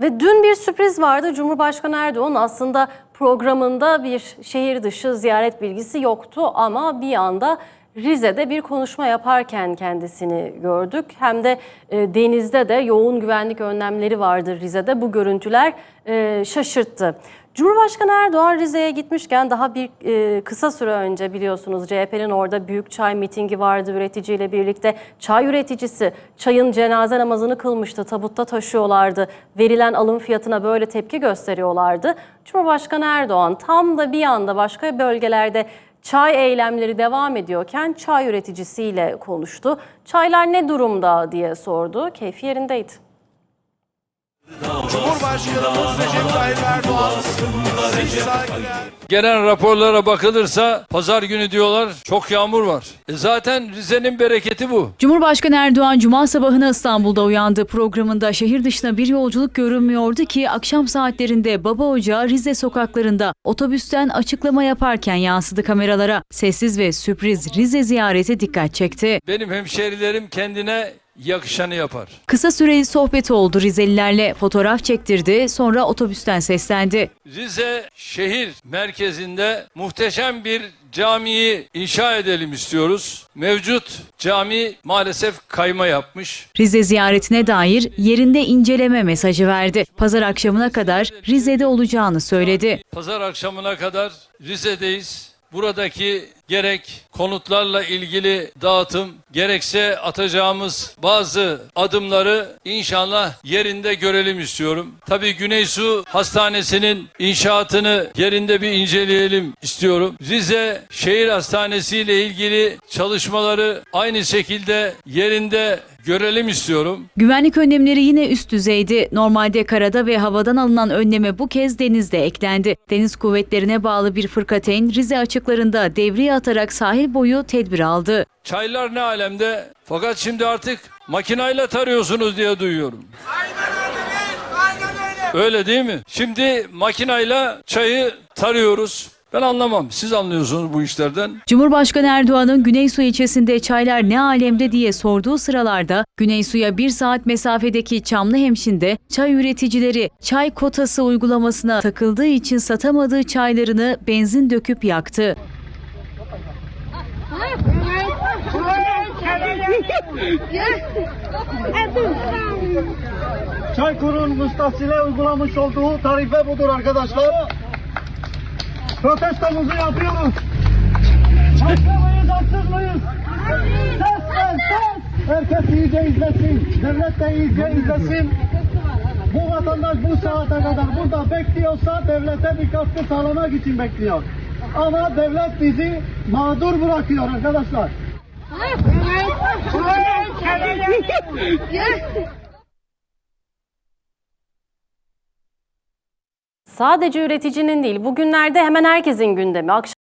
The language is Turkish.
Ve dün bir sürpriz vardı. Cumhurbaşkanı Erdoğan aslında programında bir şehir dışı ziyaret bilgisi yoktu ama bir anda Rize'de bir konuşma yaparken kendisini gördük. Hem de e, denizde de yoğun güvenlik önlemleri vardı Rize'de. Bu görüntüler e, şaşırttı. Cumhurbaşkanı Erdoğan Rize'ye gitmişken daha bir e, kısa süre önce biliyorsunuz CHP'nin orada büyük çay mitingi vardı üreticiyle birlikte. Çay üreticisi çayın cenaze namazını kılmıştı, tabutta taşıyorlardı. Verilen alım fiyatına böyle tepki gösteriyorlardı. Cumhurbaşkanı Erdoğan tam da bir anda başka bölgelerde çay eylemleri devam ediyorken çay üreticisiyle konuştu. Çaylar ne durumda diye sordu. Keyfi yerindeydi. Cumhurbaşkanımız Recep Tayyip Erdoğan siz saygılar. Gelen raporlara bakılırsa pazar günü diyorlar çok yağmur var. E zaten Rize'nin bereketi bu. Cumhurbaşkanı Erdoğan Cuma sabahına İstanbul'da uyandı. Programında şehir dışına bir yolculuk görünmüyordu ki akşam saatlerinde Baba Ocağı Rize sokaklarında otobüsten açıklama yaparken yansıdı kameralara. Sessiz ve sürpriz Rize ziyareti dikkat çekti. Benim hemşerilerim kendine yakışanı yapar. Kısa süreli sohbet oldu Rizelilerle. Fotoğraf çektirdi, sonra otobüsten seslendi. Rize şehir merkezinde muhteşem bir camiyi inşa edelim istiyoruz. Mevcut cami maalesef kayma yapmış. Rize ziyaretine dair yerinde inceleme mesajı verdi. Pazar akşamına kadar Rize'de olacağını söyledi. Pazar akşamına kadar Rize'deyiz. Buradaki gerek konutlarla ilgili dağıtım gerekse atacağımız bazı adımları inşallah yerinde görelim istiyorum. Tabii Güneysu Hastanesi'nin inşaatını yerinde bir inceleyelim istiyorum. Rize Şehir Hastanesi ile ilgili çalışmaları aynı şekilde yerinde görelim istiyorum. Güvenlik önlemleri yine üst düzeydi. Normalde karada ve havadan alınan önleme bu kez denizde eklendi. Deniz kuvvetlerine bağlı bir fırkateyn Rize açıklarında devriye atarak sahil boyu tedbir aldı. Çaylar ne alemde? Fakat şimdi artık makinayla tarıyorsunuz diye duyuyorum. Öyle değil mi? Şimdi makinayla çayı tarıyoruz. Ben anlamam. Siz anlıyorsunuz bu işlerden. Cumhurbaşkanı Erdoğan'ın Güneysu ilçesinde çaylar ne alemde diye sorduğu sıralarda Güneysu'ya bir saat mesafedeki Çamlıhemşin'de çay üreticileri çay kotası uygulamasına takıldığı için satamadığı çaylarını benzin döküp yaktı. Çaykur'un müstahsile uygulamış olduğu tarife budur arkadaşlar. Protestomuzu yapıyoruz. Haklı mıyız, haksız mıyız? Ses ver, ses! Herkes iyice izlesin. Devlet de iyice izlesin. Bu vatandaş bu saate kadar burada bekliyorsa devlete bir katkı sağlamak için bekliyor. Ama devlet bizi mağdur bırakıyor arkadaşlar. Sadece üreticinin değil, bugünlerde hemen herkesin gündemi. Akşam